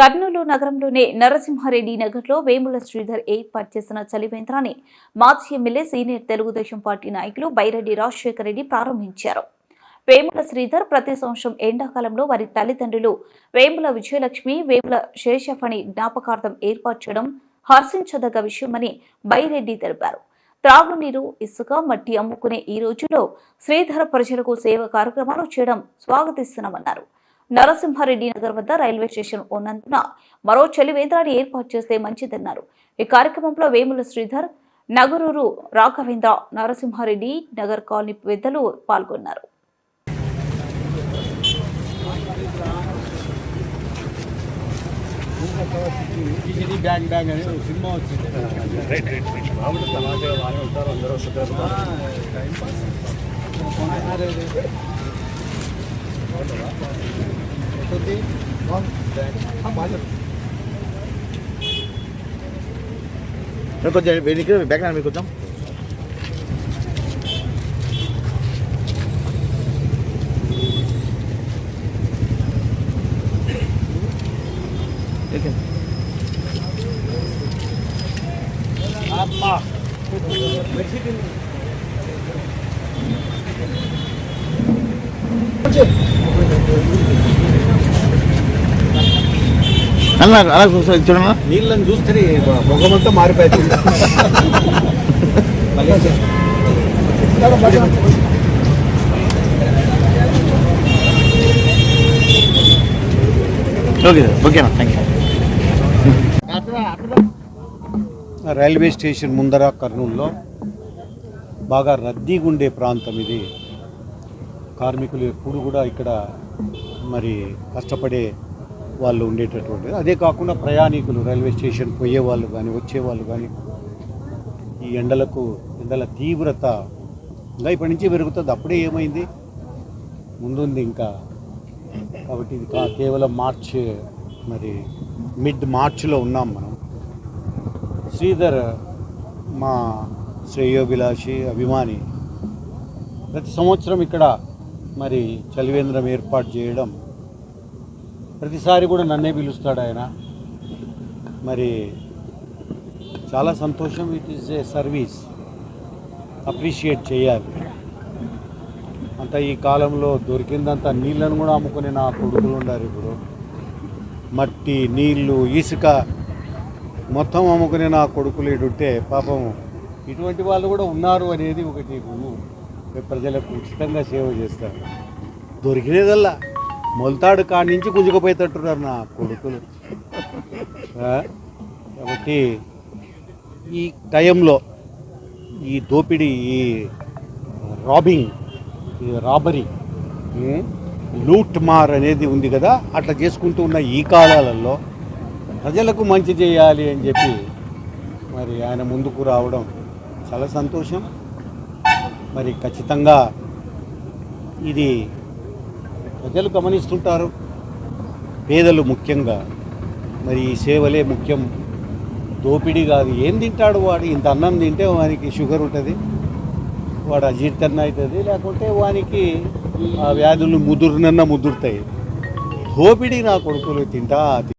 కర్నూలు నగరంలోని నరసింహారెడ్డి నగర్లో వేముల శ్రీధర్ ఏర్పాటు చేసిన చలివేంద్రాన్ని మాజీ ఎమ్మెల్యే సీనియర్ తెలుగుదేశం పార్టీ నాయకులు బైరెడ్డి రాజశేఖర రెడ్డి ప్రారంభించారు. వేముల శ్రీధర్ ప్రతి సంవత్సరం ఎండాకాలంలో వారి తల్లిదండ్రులు వేముల విజయలక్ష్మి వేముల శేషఫణి జ్ఞాపకార్థం ఏర్పాటు చేయడం హర్షించదగ్గ విషయమని బైరెడ్డి తెలిపారు. త్రాగునీరు ఇసుక మట్టి అమ్ముకునే ఈ రోజుల్లో శ్రీధర ప్రజలకు సేవ కార్యక్రమాలు చేయడం స్వాగతిస్తున్నామన్నారు. నరసింహారెడ్డి నగర్ వద్ద రైల్వే స్టేషన్ ఉన్నందున మరో చలివేంద్రాన్ని ఏర్పాటు చేస్తే మంచిదన్నారు. ఈ కార్యక్రమంలో వేముల శ్రీధర్ నగరూరు రాఘవేంద్ర నరసింహారెడ్డి నగర్ కాలనీ పెద్దలు పాల్గొన్నారు. ఇది బ్యాంగ్ బ్యాంగ్ అని సినిమా వచ్చింది మామూలు బాగానే ఉంటారు అందరూ వస్తుంటారు కొంచెం వెనక్కి బ్యాక్ మీకు కొంచెం అలా అలా ఒకసారి చూడమ్మా నీళ్ళని చూస్తే ముఖమంతా మారిపోయింది. ఓకే సార్ ఓకేనా థ్యాంక్ యూ రైల్వే స్టేషన్ ముందర కర్నూలులో బాగా రద్దీగా ఉండే ప్రాంతం ఇది. కార్మికులు ఎప్పుడు కూడా ఇక్కడ మరి కష్టపడే వాళ్ళు ఉండేటటువంటిది. అదే కాకుండా ప్రయాణికులు రైల్వే స్టేషన్ పోయేవాళ్ళు కానీ వచ్చేవాళ్ళు కానీ ఈ ఎండలకు ఎండల తీవ్రత ఇంకా ఇప్పటి నుంచి పెరుగుతుంది. అప్పుడే ఏమైంది? ముందుంది ఇంకా. కాబట్టి ఇది కేవలం మార్చ్ మరి మిడ్ మార్చ్లో ఉన్నాం మనం. శ్రీధర్ మా శ్రేయోభిలాషి అభిమాని ప్రతి సంవత్సరం ఇక్కడ మరి చలివేంద్రం ఏర్పాటు చేయడం ప్రతిసారి కూడా నన్నే పిలుస్తాడు ఆయన. మరి చాలా సంతోషం. It is a service appreciate చేయాలి. అంత ఈ కాలంలో దొరికిందంత నీళ్ళను కూడా అమ్ముకునే నా కొడుకులు ఉన్నారు ఇప్పుడు. మట్టి నీళ్ళు ఇసుక మొత్తం అమ్ముకునే నా కొడుకులు ఇటుంటే పాపం ఇటువంటి వాళ్ళు కూడా ఉన్నారు అనేది ఒకటి. ప్రజలకు ఉచితంగా సేవ చేస్తారు. దొరికినదల్లా. మొలతాడు కాడి నుంచి గుంజుకుపోయేటట్టున్నారు నా కొడుకులు. కాబట్టి ఈ టైంలో ఈ దోపిడీ ఈ రాబింగ్ ఈ రాబరీ లూట్ మార్ అనేది ఉంది కదా అట్లా చేసుకుంటూ ఉన్న ఈ కాలాలలో ప్రజలకు మంచి చేయాలి అని చెప్పి మరి ఆయన ముందుకు రావడం చాలా సంతోషం. మరి ఖచ్చితంగా ఇది ప్రజలు గమనిస్తుంటారు. పేదలు ముఖ్యంగా. మరి ఈ సేవలే ముఖ్యం. దోపిడీ కాదు. ఏం తింటాడు వాడు? ఇంత అన్నం తింటే వానికి షుగర్ ఉంటుంది. వాడు అజీర్తన్న అవుతుంది. లేకుంటే వానికి ఆ వ్యాధులు ముదురునన్న ముదురుతాయి. దోపిడీ నా కొడుకులు తింటా